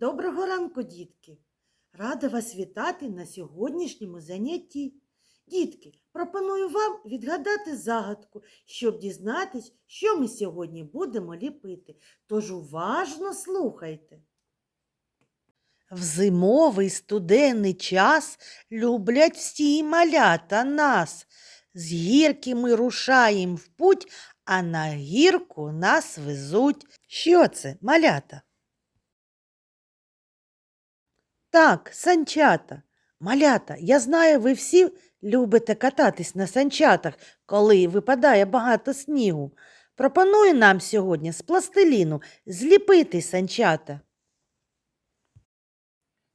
Доброго ранку, дітки! Рада вас вітати на сьогоднішньому занятті. Дітки, пропоную вам відгадати загадку, щоб дізнатись, що ми сьогодні будемо ліпити. Тож уважно слухайте. В зимовий студенний час люблять всі малята нас. З гірки ми рушаємо в путь, а на гірку нас везуть. Що це, малята? Так, санчата. Малята, я знаю, ви всі любите кататись на санчатах, коли випадає багато снігу. Пропоную нам сьогодні з пластиліну зліпити санчата.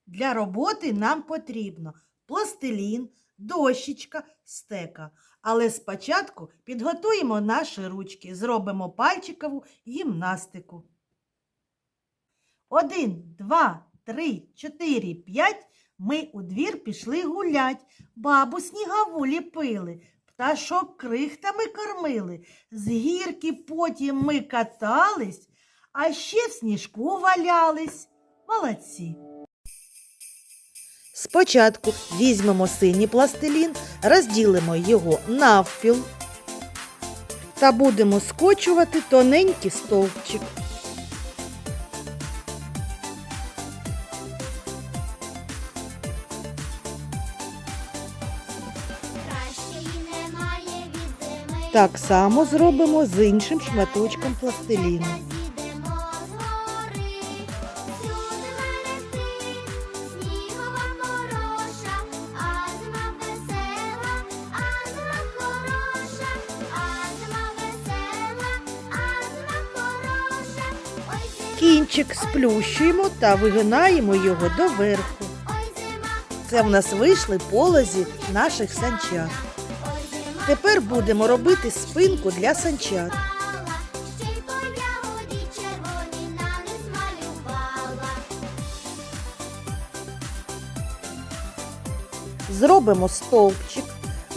Для роботи нам потрібно пластилін, дощечка, стека. Але спочатку підготуємо наші ручки, зробимо пальчикову гімнастику. Один, два, три, чотири, п'ять. Ми у двір пішли гулять, бабу снігову ліпили, пташок крихтами кормили, з гірки потім ми катались, а ще в сніжку валялись. Молодці. Спочатку візьмемо синій пластилін, розділимо його навпіл та будемо скочувати тоненький стовпчик. Так само зробимо з іншим шматочком пластиліну. Кінчик сплющуємо та вигинаємо його доверху. Це в нас вийшли полозі наших санчат. Тепер будемо робити спинку для санчат. Зробимо стовпчик,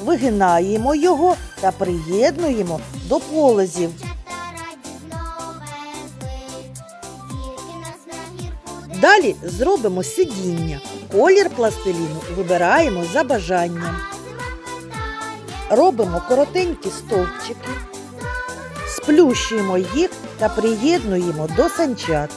вигинаємо його та приєднуємо до полозів. Далі зробимо сидіння. Колір пластиліну вибираємо за бажанням. Робимо коротенькі стовпчики, сплющуємо їх та приєднуємо до санчат.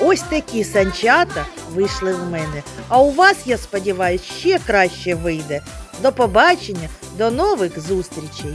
Ось такі санчата вийшли в мене. А у вас, я сподіваюся, ще краще вийде. До побачення, до нових зустрічей!